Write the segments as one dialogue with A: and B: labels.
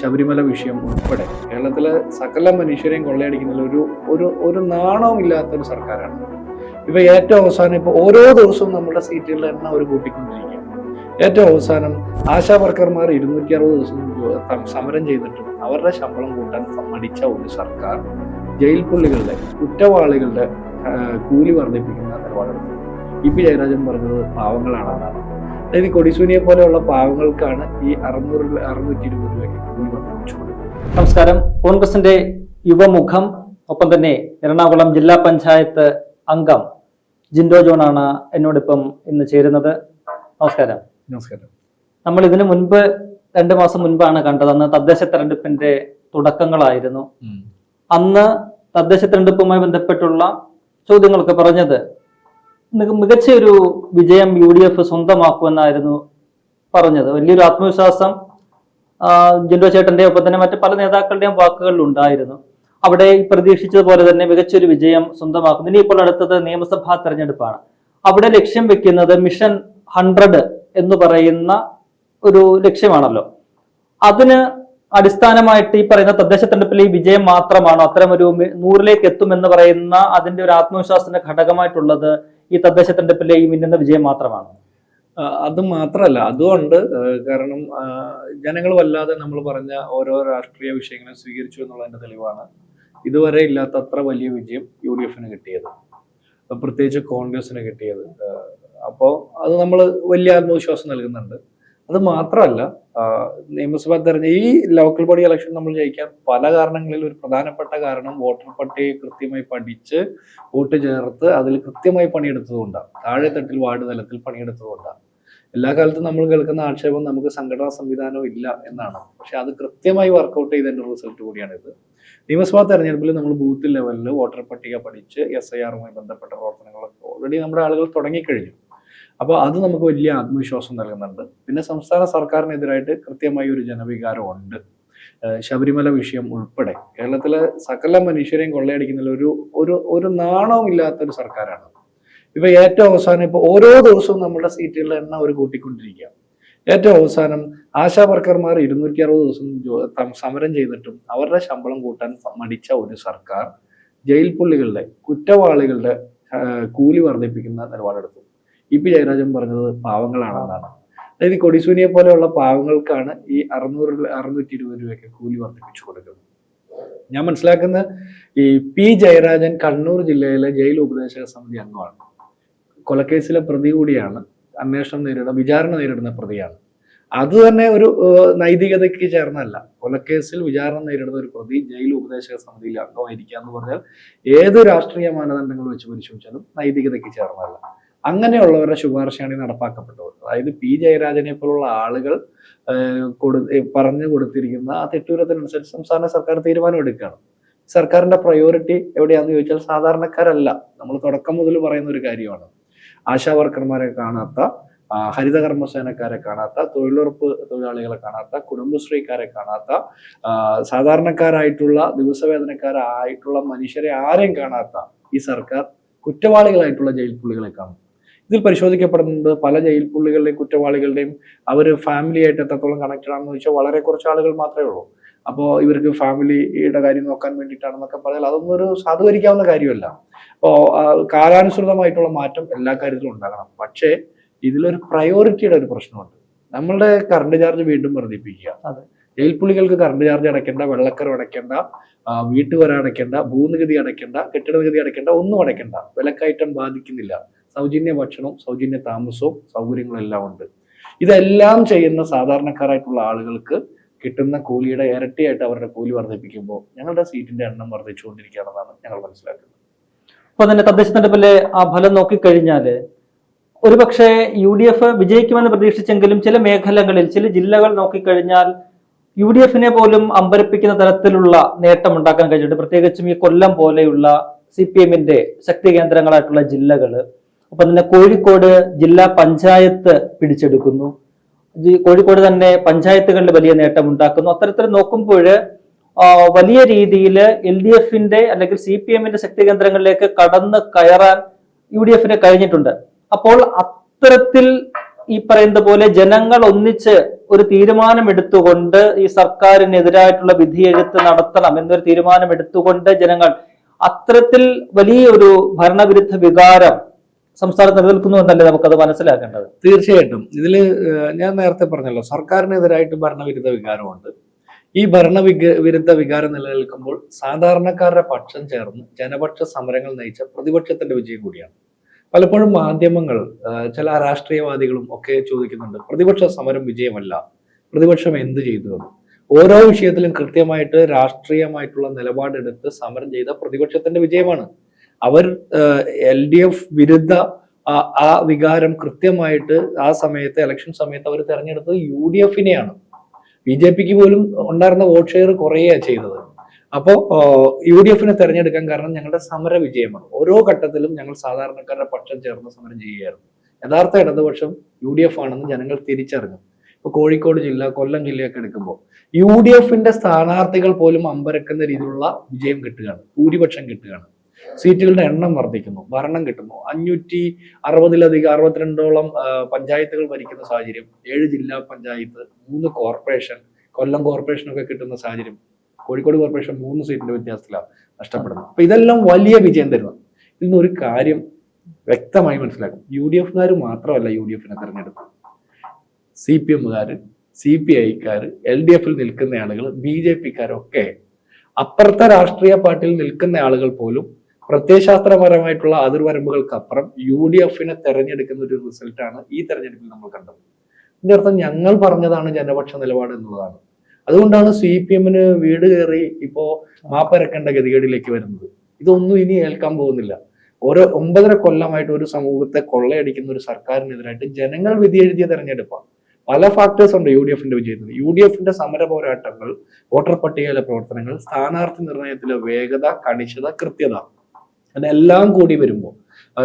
A: ശബരിമല വിഷയം ഉൾപ്പെടെ കേരളത്തിലെ സകല മനുഷ്യരെയും കൊള്ളയടിക്കുന്ന ഒരു ഒരു ഒരു നാണവും ഇല്ലാത്ത ഒരു സർക്കാരാണ്. ഇപ്പൊ ഏറ്റവും അവസാനം ഇപ്പൊ ഓരോ ദിവസവും നമ്മുടെ സീറ്റുകളുടെ എണ്ണം അവർ കൂട്ടിക്കൊണ്ടിരിക്കുക ഏറ്റവും അവസാനം ആശാ വർക്കർമാർ ഇരുന്നൂറ്റി അറുപത് ദിവസം സമരം ചെയ്തിട്ടും അവരുടെ ശമ്പളം കൂട്ടാൻ സമ്മതിച്ച ഒരു സർക്കാർ ജയിൽ പുള്ളികളുടെ കുറ്റവാളികളുടെ കൂലി വർദ്ധിപ്പിക്കുന്ന നിലപാടെടുത്തു. ഇ പി ജയരാജൻ പറഞ്ഞത് പാവങ്ങളാണെന്നാണ്. അതായത് കൊടിസൂനിയെ പോലെയുള്ള പാവങ്ങൾക്കാണ് ഈ അറുന്നൂറ് അറുന്നൂറ്റി ഇരുപത് രൂപയ്ക്ക്
B: നമസ്കാരം. കോൺഗ്രസിന്റെ യുവമുഖം ഒപ്പം തന്നെ എറണാകുളം ജില്ലാ പഞ്ചായത്ത് അംഗം ജിൻഡോ ജോൺ ജോണാണ് എന്നോടൊപ്പം ഇന്ന് ചേരുന്നത്. നമസ്കാരം.
A: നമസ്കാരം.
B: നമ്മൾ ഇതിനു മുൻപ് രണ്ടു മാസം മുൻപാണ് കണ്ടത്. അന്ന് തദ്ദേശ തെരഞ്ഞെടുപ്പിന്റെ തുടക്കങ്ങളായിരുന്നു. അന്ന് തദ്ദേശ തെരഞ്ഞെടുപ്പുമായി ബന്ധപ്പെട്ടുള്ള ചോദ്യങ്ങളൊക്കെ പറഞ്ഞത് മിക- മികച്ച ഒരു വിജയം യു ഡി എഫ് സ്വന്തമാക്കുമെന്നായിരുന്നു പറഞ്ഞത്. വലിയൊരു ആത്മവിശ്വാസം ജിൻഡോ ചേട്ടന്റെ ഒപ്പം തന്നെ മറ്റു പല നേതാക്കളുടെയും വാക്കുകളിൽ ഉണ്ടായിരുന്നു. അവിടെ പ്രതീക്ഷിച്ചതുപോലെ തന്നെ മികച്ചൊരു വിജയം സ്വന്തമാക്കുന്നു. ഇനി ഇപ്പോൾ അടുത്തത് നിയമസഭാ തെരഞ്ഞെടുപ്പാണ്. അവിടെ ലക്ഷ്യം വെക്കുന്നത് മിഷൻ ഹൺഡ്രഡ് എന്ന് പറയുന്ന ഒരു ലക്ഷ്യമാണല്ലോ. അതിന് അടിസ്ഥാനമായിട്ട് ഈ പറയുന്ന തദ്ദേശ തെരഞ്ഞെടുപ്പിലെ ഈ വിജയം മാത്രമാണോ അത്തരം ഒരു നൂറിലേക്ക് എത്തും എന്ന് പറയുന്ന അതിന്റെ ഒരു ആത്മവിശ്വാസത്തിന്റെ ഘടകമായിട്ടുള്ളത് ഈ തദ്ദേശ തെരഞ്ഞെടുപ്പിലെ ഈ മിന്നുന്ന വിജയം മാത്രമാണ്.
A: അത് മാത്രമല്ല അതുകൊണ്ട് കാരണം ജനങ്ങൾ വല്ലാതെ നമ്മൾ പറഞ്ഞ ഓരോ രാഷ്ട്രീയ വിഷയങ്ങളെ സ്വീകരിച്ചു എന്നുള്ളതിന്റെ തെളിവാണ്. ഇതുവരെ ഇല്ലാത്ത അത്ര വലിയ വിജയം യു ഡി എഫിന് കിട്ടിയത്. പ്രത്യേകിച്ച് കോൺഗ്രസിന് കിട്ടിയത്. അപ്പോൾ അത് നമ്മൾ വലിയ ആത്മവിശ്വാസം നൽകുന്നുണ്ട്. അത് മാത്രമല്ല നിയമസഭാ തെരഞ്ഞ ഈ ലോക്കൽ ബോഡി ഇലക്ഷൻ നമ്മൾ ജയിക്കാൻ പല കാരണങ്ങളിൽ ഒരു പ്രധാനപ്പെട്ട കാരണം വോട്ടർ പട്ടിക കൃത്യമായി പഠിച്ച് വോട്ട് ചേർത്ത് അതിൽ കൃത്യമായി പണിയെടുത്തതുകൊണ്ടാണ്. താഴെ തട്ടിൽ വാർഡ് തലത്തിൽ പണിയെടുത്തതുകൊണ്ടാണ്. എല്ലാ കാലത്തും നമ്മൾ കേൾക്കുന്ന ആക്ഷേപം നമുക്ക് സംഘടനാ സംവിധാനം ഇല്ല എന്നാണ്. പക്ഷെ അത് കൃത്യമായി വർക്കൗട്ട് ചെയ്തതിന്റെ റിസൾട്ട് കൂടിയാണിത്. നിയമസഭാ തെരഞ്ഞെടുപ്പിൽ നമ്മൾ ബൂത്ത് ലെവലിൽ വോട്ടർ പട്ടിക പഠിച്ച് എസ് ഐ ആറുമായി ബന്ധപ്പെട്ട പ്രവർത്തനങ്ങളൊക്കെ ഓൾറെഡി നമ്മുടെ ആളുകൾ തുടങ്ങിക്കഴിഞ്ഞു. അപ്പോൾ അത് നമുക്ക് വലിയ ആത്മവിശ്വാസം നൽകുന്നുണ്ട്. പിന്നെ സംസ്ഥാന സർക്കാരിനെതിരായിട്ട് കൃത്യമായി ഒരു ജനവികാരം ഉണ്ട് ശബരിമല വിഷയം ഉൾപ്പെടെ കേരളത്തിലെ സകല മനുഷ്യരെയും കൊള്ളയടിക്കുന്ന ഒരു ഒരു ഒരു നാണവും ഇല്ലാത്തൊരു സർക്കാരാണ്. ഇപ്പൊ ഏറ്റവും അവസാനം ഇപ്പൊ ഓരോ ദിവസവും നമ്മുടെ സീറ്റുകളുടെ എണ്ണം അവർ കൂട്ടിക്കൊണ്ടിരിക്കുക ഏറ്റവും അവസാനം ആശാ വർക്കർമാർ ഇരുന്നൂറ്റി അറുപത് ദിവസം സമരം ചെയ്തിട്ടും അവരുടെ ശമ്പളം കൂട്ടാൻ മടിച്ച ഒരു സർക്കാർ ജയിൽ പുള്ളികളുടെ കുറ്റവാളികളുടെ കൂലി വർദ്ധിപ്പിക്കുന്ന നിലപാടെടുത്തു. ഇ പി ജയരാജൻ പറഞ്ഞത് പാവങ്ങളാണെന്നാണ്. അതായത് കൊടിസൂനിയെ പോലെയുള്ള പാവങ്ങൾക്കാണ് ഈ അറുന്നൂറ് അറുന്നൂറ്റി ഇരുപത് രൂപയൊക്കെ കൂലി വർദ്ധിപ്പിച്ചു കൊടുക്കുന്നത്. ഞാൻ മനസ്സിലാക്കുന്ന ഈ പി ജയരാജൻ കണ്ണൂർ ജില്ലയിലെ ജയിൽ ഉപദേശക സമിതി അംഗമാണ്. കൊലക്കേസിലെ പ്രതി കൂടിയാണ് അന്വേഷണം നേരിടുന്ന വിചാരണ നേരിടുന്ന പ്രതിയാണ്. അത് തന്നെ ഒരു നൈതികതയ്ക്ക് ചേർന്നല്ല കൊലക്കേസിൽ വിചാരണ നേരിടുന്ന ഒരു പ്രതി ജയിൽ ഉപദേശക സമിതിയിൽ അംഗമായിരിക്കുക എന്ന് പറഞ്ഞാൽ ഏത് രാഷ്ട്രീയ മാനദണ്ഡങ്ങൾ വെച്ച് പരിശോധിച്ചാലും നൈതികതയ്ക്ക് ചേർന്നല്ല അങ്ങനെയുള്ളവരുടെ ശുപാർശയാണ് ഈ നടപ്പാക്കപ്പെട്ടത്. അതായത് പി. ജയരാജനെ പോലുള്ള ആളുകൾ കൊടു പറഞ്ഞു കൊടുത്തിരിക്കുന്ന ആ തെറ്റൂരത്തിനനുസരിച്ച് സംസ്ഥാന സർക്കാർ തീരുമാനം എടുക്കുകയാണ്. സർക്കാരിന്റെ പ്രയോറിറ്റി എവിടെയാണെന്ന് ചോദിച്ചാൽ സാധാരണക്കാരല്ല. നമ്മൾ തുടക്കം മുതൽ പറയുന്ന ഒരു കാര്യമാണ്. ആശാ വർക്കർമാരെ കാണാത്ത ഹരിതകർമ്മസേനക്കാരെ കാണാത്ത തൊഴിലുറപ്പ് തൊഴിലാളികളെ കാണാത്ത കുടുംബശ്രീക്കാരെ കാണാത്ത സാധാരണക്കാരായിട്ടുള്ള ദിവസവേതനക്കാരായിട്ടുള്ള മനുഷ്യരെ ആരെയും കാണാത്ത ഈ സർക്കാർ കുറ്റവാളികളായിട്ടുള്ള ജയിൽ പുള്ളികളെ കാണും. ഇതിൽ പരിശോധിക്കപ്പെടുന്നത് പല ജയിൽ പുള്ളികളുടെയും കുറ്റവാളികളുടെയും അവർ ഫാമിലി ആയിട്ട് എത്രത്തോളം കണക്റ്റഡ് ആണെന്ന് ചോദിച്ചാൽ വളരെ കുറച്ച് ആളുകൾ മാത്രമേ ഉള്ളൂ. അപ്പോൾ ഇവർക്ക് ഫാമിലിയുടെ കാര്യം നോക്കാൻ വേണ്ടിയിട്ടാണെന്നൊക്കെ പറഞ്ഞാൽ അതൊന്നും ഒരു സാധൂകരിക്കാവുന്ന കാര്യമല്ല. അപ്പോൾ കാലാനുസൃതമായിട്ടുള്ള മാറ്റം എല്ലാ കാര്യത്തിലും ഉണ്ടാകണം. പക്ഷേ ഇതിലൊരു പ്രയോറിറ്റിയുടെ ഒരു പ്രശ്നമുണ്ട്. നമ്മളുടെ കറണ്ട് ചാർജ് വീണ്ടും വർദ്ധിപ്പിക്കുക.
B: അതെ.
A: ജയിൽപ്പുള്ളികൾക്ക് കറണ്ട് ചാർജ് അടയ്ക്കേണ്ട വെള്ളക്കരം അടയ്ക്കേണ്ട വീട്ടുവര അടയ്ക്കേണ്ട ഭൂനികുതി അടയ്ക്കേണ്ട കെട്ടിട നികുതി അടയ്ക്കേണ്ട ഒന്നും അടയ്ക്കേണ്ട. വിലക്കയറ്റം ബാധിക്കുന്നില്ല. സൗജന്യ ഭക്ഷണവും സൗജന്യ താമസവും സൗകര്യങ്ങളും എല്ലാം ഉണ്ട്. ഇതെല്ലാം ചെയ്യുന്ന സാധാരണക്കാരായിട്ടുള്ള ആളുകൾക്ക് കിട്ടുന്ന കൂലിയുടെ ഇരട്ടിയായിട്ട് അവരുടെ കൂലി വർദ്ധിപ്പിക്കുമ്പോൾ ഞങ്ങളുടെ സീറ്റിന്റെ എണ്ണം വർദ്ധിച്ചുകൊണ്ടിരിക്കുകയാണെന്നാണ് ഞങ്ങൾ മനസ്സിലാക്കുന്നത്.
B: അപ്പൊ തന്നെ തദ്ദേശ തെരഞ്ഞെടുപ്പിലെ ആ ഫലം നോക്കിക്കഴിഞ്ഞാൽ ഒരുപക്ഷെ യു ഡി എഫ് വിജയിക്കുമെന്ന് പ്രതീക്ഷിച്ചെങ്കിലും ചില മേഖലകളിൽ ചില ജില്ലകൾ നോക്കിക്കഴിഞ്ഞാൽ യു ഡി എഫിനെ പോലും അമ്പരപ്പിക്കുന്ന തരത്തിലുള്ള നേട്ടം ഉണ്ടാക്കാൻ കഴിഞ്ഞിട്ടുണ്ട്. പ്രത്യേകിച്ചും ഈ കൊല്ലം പോലെയുള്ള സി പി എമ്മിന്റെ ശക്തി കേന്ദ്രങ്ങളായിട്ടുള്ള ജില്ലകൾ. അപ്പൊ തന്നെ കോഴിക്കോട് ജില്ലാ പഞ്ചായത്ത് പിടിച്ചെടുക്കുന്നു. കോഴിക്കോട് തന്നെ പഞ്ചായത്തുകളിൽ വലിയ നേട്ടം ഉണ്ടാക്കുന്നു. അത്തരത്തിൽ നോക്കുമ്പോൾ വലിയ രീതിയിൽ എൽ ഡി എഫിന്റെ അല്ലെങ്കിൽ സി പി എമ്മിന്റെ ശക്തി കേന്ദ്രങ്ങളിലേക്ക് കടന്ന് കയറാൻ യു ഡി എഫിന് കഴിഞ്ഞിട്ടുണ്ട്. അപ്പോൾ അത്തരത്തിൽ ഈ പറയുന്ന പോലെ ജനങ്ങൾ ഒന്നിച്ച് ഒരു തീരുമാനമെടുത്തുകൊണ്ട് ഈ സർക്കാരിനെതിരായിട്ടുള്ള വിധിയെഴുത്ത് നടത്തണം എന്നൊരു തീരുമാനമെടുത്തുകൊണ്ട് ജനങ്ങൾ അത്തരത്തിൽ വലിയൊരു ഭരണവിരുദ്ധ വികാരം സംസ്ഥാനത്ത് നിലനിൽക്കുന്നു എന്നല്ലേ നമുക്കത് മനസ്സിലാക്കേണ്ടത്?
A: തീർച്ചയായിട്ടും. ഇതിൽ ഞാൻ നേരത്തെ പറഞ്ഞല്ലോ സർക്കാരിനെതിരായിട്ട് ഭരണവിരുദ്ധ വികാരമുണ്ട്. ഈ ഭരണവിക വിരുദ്ധ വികാരം നിലനിൽക്കുമ്പോൾ സാധാരണക്കാരുടെ പക്ഷം ചേർന്ന് ജനപക്ഷ സമരങ്ങൾ നയിച്ച പ്രതിപക്ഷത്തിന്റെ വിജയം കൂടിയാണ്. പലപ്പോഴും മാധ്യമങ്ങൾ ചില രാഷ്ട്രീയവാദികളും ഒക്കെ ചോദിക്കുന്നുണ്ട് പ്രതിപക്ഷ സമരം വിജയമല്ല പ്രതിപക്ഷം എന്ത് ചെയ്തു ഓരോ വിഷയത്തിലും കൃത്യമായിട്ട് രാഷ്ട്രീയമായിട്ടുള്ള നിലപാടെടുത്ത് സമരം ചെയ്ത പ്രതിപക്ഷത്തിന്റെ വിജയമാണ്. അവർ എൽ ഡി എഫ് വിരുദ്ധ ആ- വികാരം കൃത്യമായിട്ട് ആ സമയത്ത് ഇലക്ഷൻ സമയത്ത് അവർ തെരഞ്ഞെടുത്തത് യു ഡി എഫിനെയാണ്. ബി ജെ പിക്ക് പോലും ഉണ്ടായിരുന്ന വോട്ട് ഷെയർ കുറയുകയാണ് ചെയ്തത്. അപ്പോൾ യു ഡി എഫിനെ തെരഞ്ഞെടുക്കാൻ കാരണം ഞങ്ങളുടെ സമര വിജയമാണ്. ഓരോ ഘട്ടത്തിലും ഞങ്ങൾ സാധാരണക്കാരുടെ പക്ഷം ചേർന്ന് സമരം ചെയ്യുകയായിരുന്നു. യഥാർത്ഥ ഇടതുപക്ഷം യു ഡി എഫ് ആണെന്ന് ജനങ്ങൾ തിരിച്ചറിഞ്ഞു. ഇപ്പൊ കോഴിക്കോട് ജില്ല കൊല്ലം ജില്ലയൊക്കെ എടുക്കുമ്പോൾ യു ഡി എഫിന്റെ സ്ഥാനാർത്ഥികൾ പോലും അമ്പരക്കുന്ന രീതിയിലുള്ള വിജയം കിട്ടുകയാണ്. ഭൂരിപക്ഷം കിട്ടുകയാണ്. സീറ്റുകളുടെ എണ്ണം വർദ്ധിക്കുന്നു ഭരണം കിട്ടുന്നു. അഞ്ഞൂറ്റി അറുപതിലധികം അറുപത്തിരണ്ടോളം പഞ്ചായത്തുകൾ ഭരിക്കുന്ന സാഹചര്യം ഏഴ് ജില്ലാ പഞ്ചായത്ത് മൂന്ന് കോർപ്പറേഷൻ കൊല്ലം കോർപ്പറേഷൻ ഒക്കെ കിട്ടുന്ന സാഹചര്യം കോഴിക്കോട് കോർപ്പറേഷൻ മൂന്ന് സീറ്റിന്റെ വ്യത്യാസത്തിലാണ് നഷ്ടപ്പെടുന്നത്. അപ്പൊ ഇതെല്ലാം വലിയ വിജയം തരുന്നു ഇതിൽ ഒരു കാര്യം വ്യക്തമായി മനസ്സിലാക്കും. യു ഡി എഫുകാർ മാത്രമല്ല യു ഡി എഫിനെ തെരഞ്ഞെടുത്തത്. സി പി എമ്മുകാർ സി പി ഐക്കാർ എൽ ഡി എഫിൽ നിൽക്കുന്ന ആളുകൾ ബി ജെ പിക്കാരൊക്കെ അപ്പുറത്തെ രാഷ്ട്രീയ പാർട്ടിയിൽ നിൽക്കുന്ന ആളുകൾ പോലും പ്രത്യയശാസ്ത്രപരമായിട്ടുള്ള അതിർവരമ്പുകൾക്കപ്പുറം യു ഡി എഫിനെ തെരഞ്ഞെടുക്കുന്ന ഒരു റിസൾട്ടാണ് ഈ തെരഞ്ഞെടുപ്പിൽ നമ്മൾ കണ്ടത്. ഇതിന്റെ അർത്ഥം ഞങ്ങൾ പറഞ്ഞതാണ് ജനപക്ഷ നിലപാട് എന്നുള്ളതാണ്. അതുകൊണ്ടാണ് സി പി എമ്മിന് വീട് കയറി ഇപ്പോ മാപ്പരക്കേണ്ട ഗതികേടിലേക്ക് വരുന്നത്. ഇതൊന്നും ഇനി ഏൽക്കാൻ പോകുന്നില്ല. ഓരോ ഒമ്പതര കൊല്ലമായിട്ട് ഒരു സമൂഹത്തെ കൊള്ളയടിക്കുന്ന ഒരു സർക്കാരിനെതിരായിട്ട് ജനങ്ങൾ വിധി എഴുതിയ തെരഞ്ഞെടുപ്പാണ്. പല ഫാക്ടേഴ്സ് ഉണ്ട് യു ഡി എഫിന്റെ വിജയത്തിന്. യു ഡി എഫിന്റെ സമര പോരാട്ടങ്ങൾ വോട്ടർ പട്ടികയിലെ പ്രവർത്തനങ്ങൾ സ്ഥാനാർത്ഥി നിർണയത്തിലെ വേഗത കണിശത കൃത്യത. അതെല്ലാം കൂടി വരുമ്പോൾ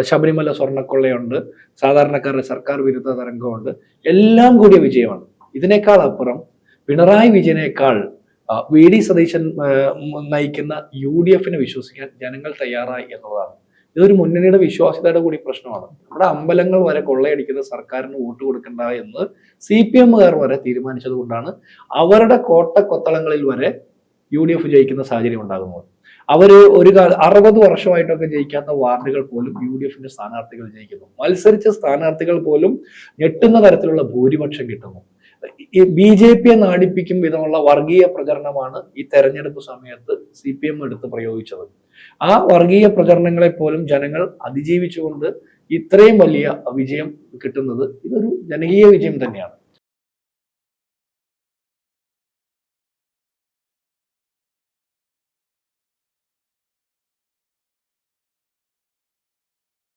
A: ശബരിമല സ്വർണക്കൊള്ളയുണ്ട് സാധാരണക്കാരുടെ സർക്കാർ വിരുദ്ധ തരംഗമുണ്ട് എല്ലാം കൂടിയ വിജയമാണ്. ഇതിനേക്കാൾ അപ്പുറം പിണറായി വിജയനേക്കാൾ വി ഡി സതീശൻ നയിക്കുന്ന യു ഡി എഫിനെ വിശ്വസിക്കാൻ ജനങ്ങൾ തയ്യാറായി എന്നുള്ളതാണ്. ഇതൊരു മുന്നണിയുടെ വിശ്വാസ്യതയുടെ കൂടി പ്രശ്നമാണ്. നമ്മുടെ അമ്പലങ്ങൾ വരെ കൊള്ളയടിക്കുന്ന സർക്കാരിന് വോട്ട് കൊടുക്കണ്ട എന്ന് സി പി എമ്മുകാർ വരെ തീരുമാനിച്ചത് കൊണ്ടാണ് അവരുടെ കോട്ടക്കൊത്തളങ്ങളിൽ വരെ യു ഡി എഫ് ജയിക്കുന്ന സാഹചര്യം ഉണ്ടാകുന്നത്. അവർ ഒരു അറുപത് വർഷമായിട്ടൊക്കെ ജയിക്കാത്ത വാർഡുകൾ പോലും യു ഡി എഫിന്റെ സ്ഥാനാർത്ഥികൾ ജയിക്കുന്നു. മത്സരിച്ച സ്ഥാനാർത്ഥികൾ പോലും ഞെട്ടുന്ന തരത്തിലുള്ള ഭൂരിപക്ഷം കിട്ടുന്നു. ബി ജെ പിയെ നാടിപ്പിക്കും വിധമുള്ള വർഗീയ പ്രചരണമാണ് ഈ തെരഞ്ഞെടുപ്പ് സമയത്ത് സി പി എം എടുത്ത് പ്രയോഗിച്ചത്. ആ വർഗീയ പ്രചരണങ്ങളെ പോലും ജനങ്ങൾ അതിജീവിച്ചുകൊണ്ട് ഇത്രയും വലിയ വിജയം കിട്ടുന്നത് ഇതൊരു ജനകീയ വിജയം തന്നെയാണ്.